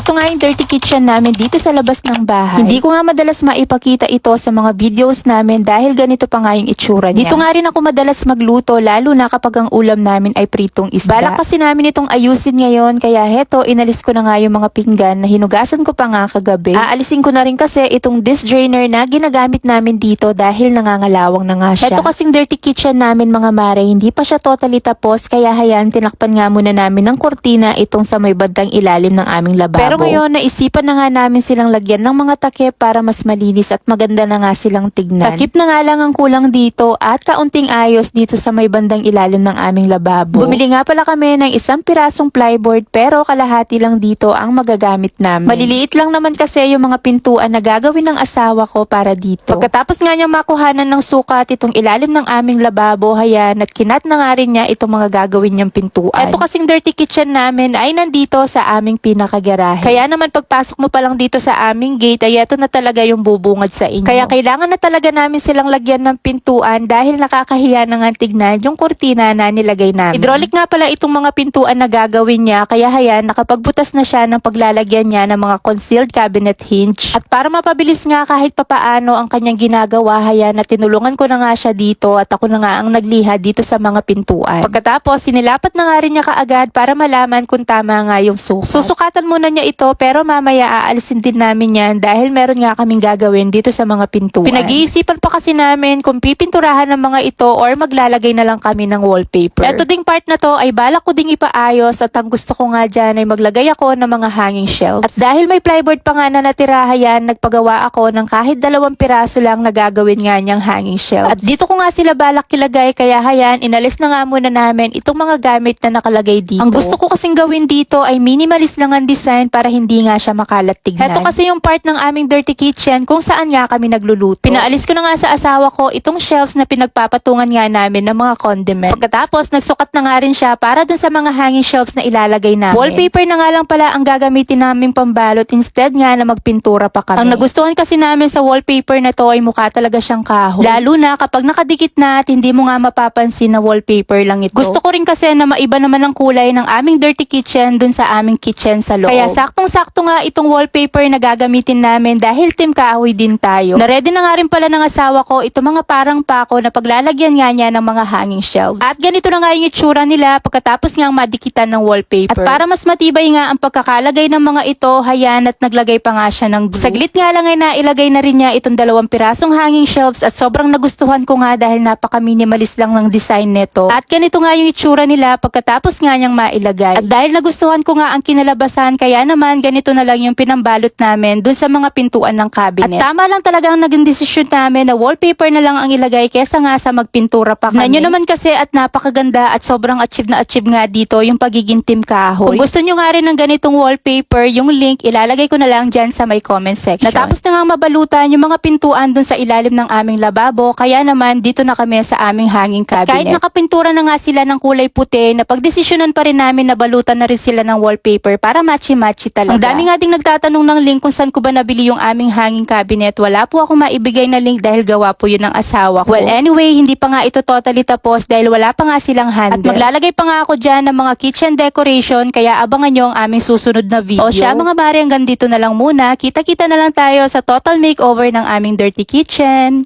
Ito nga yung dirty kitchen namin dito sa labas ng bahay. Hindi ko nga madalas maipakita ito sa mga videos namin dahil ganito pa nga yung itsura niya. Dito nga rin ako madalas magluto lalo na kapag ang ulam namin ay pritong isda. Balak kasi namin itong ayusin ngayon kaya heto inalis ko na nga yung mga pinggan na hinugasan ko pa nga kagabi. Aalisin ko na rin kasi itong dish drainer na ginagamit namin dito dahil nangangalawang na nga siya. Ito kasing dirty kitchen namin mga mare, hindi pa siya totally tapos kaya hayan tinakpan nga muna namin ng kortina itong sa may bandang ilalim ng aming lababo. Ngayon naisipan na nga namin silang lagyan ng mga takip para mas malinis at maganda na nga silang tignan. Takip na nga lang ang kulang dito at kaunting ayos dito sa may bandang ilalim ng aming lababo. Bumili nga pala kami ng isang pirasong plyboard pero kalahati lang dito ang magagamit namin. Maliliit lang naman kasi yung mga pintuan na gagawin ng asawa ko para dito. Pagkatapos nga niya makuhanan ng sukat itong ilalim ng aming lababo, hayan at kinat na nga rin niya itong mga gagawin niyang pintuan. Ito kasing dirty kitchen namin ay nandito sa aming pinakagarahe. Kaya naman pagpasok mo pa lang dito sa aming gate ay ito na talaga yung bubungad sa inyo. Kaya kailangan na talaga namin silang lagyan ng pintuan dahil nakakahiya na nga tignan yung kurtina na nilagay namin. Hydraulic nga pala itong mga pintuan na gagawin niya kaya hayan nakapagbutas na siya ng paglalagyan niya ng mga concealed cabinet hinge. At para mapabilis nga kahit papaano ang kanyang ginagawa hayan na tinulungan ko na nga siya dito at ako na nga ang nagliha dito sa mga pintuan. Pagkatapos sinilapat na nga rin niya kaagad para malaman kung tama nga yung sukat. Susukatan muna niya ito pero mamaya aalisin din namin yan dahil meron nga kaming gagawin dito sa mga pintuan. Pinag-iisipan pa kasi namin kung pipinturahan ng mga ito or maglalagay na lang kami ng wallpaper. Ito ding part na to ay balak ko ding ipaayos at ang gusto ko nga dyan ay maglagay ako ng mga hanging shelves. At dahil may plyboard pa nga na natiraha yan, nagpagawa ako ng kahit dalawang piraso lang na gagawin nga niyang hanging shelves. At dito ko nga sila balak kilagay kaya hayan, inalis na nga muna namin itong mga gamit na nakalagay dito. Ang gusto ko kasing gawin dito ay minimalist lang ang design para hindi nga siya makalat tignan. Ito kasi yung part ng aming dirty kitchen kung saan nga kami nagluluto. Pinaalis ko na nga sa asawa ko itong shelves na pinagpapatungan nga namin ng mga condiments. Pagkatapos, nagsukat na nga rin siya para dun sa mga hanging shelves na ilalagay namin. Wallpaper na nga lang pala ang gagamitin namin pambalot instead nga na magpintura pa kami. Ang nagustuhan kasi namin sa wallpaper na to ay mukha talaga siyang kahoy. Lalo na kapag nakadikit na at hindi mo nga mapapansin na wallpaper lang ito. Gusto ko rin kasi na maiba naman ang kulay ng aming dirty kitchen dun sa aming kitchen sa loob. Kaya saktong-sakto nga itong wallpaper na gagamitin namin dahil team kahoy din tayo. Naready na nga rin pala ng asawa ko ito mga parang pako na paglalagyan nga niya ng mga hanging shelves. At ganito na nga yung itsura nila pagkatapos nga madikitan ng wallpaper. At para mas matibay nga ang pagkakalagay ng mga ito, hayan at naglagay pa nga siya ng glue. Saglit nga lang ay nailagay na rin niya itong dalawang pirasong hanging shelves at sobrang nagustuhan ko nga dahil napaka-minimalist lang ng design nito. At ganito nga yung itsura nila pagkatapos nga niyang mailagay. At dahil nagustuhan ko nga ang kinalabasan, kaya naman ganito na lang yung pinambalot namin dun sa mga pintuan ng cabinet. At tama lang talaga ang naging desisyon namin na wallpaper na lang ang ilagay kesa nga sa magpintura pa kami. Nanyo naman kasi at napakaganda at sobrang achieve na achieve nga dito yung pagiging team kahoy. Kung gusto nyo nga rin ng ganitong wallpaper, yung link ilalagay ko na lang dyan sa may comment section. Natapos na nga mabalutan yung mga pintuan dun sa ilalim ng aming lababo, kaya naman dito na kami sa aming hanging cabinet. At kahit nakapintura na nga sila ng kulay puti, napagdesisyonan pa rin namin na balutan na rin sila ng wallpaper para matchy-matchy talaga. Ang dami nga ding nagtatanong ng link kung saan ko ba nabili yung aming hanging cabinet. Wala po ako maibigay na link dahil gawa po yun ng asawa ko. Well, anyway, hindi pa nga ito totally tapos dahil wala pa nga silang handle. At maglalagay pa nga ako dyan ng mga kitchen decoration kaya abangan nyo ang aming susunod na video. O siya mga mare, hanggang dito na lang muna. Kita-kita na lang tayo sa total makeover ng aming dirty kitchen.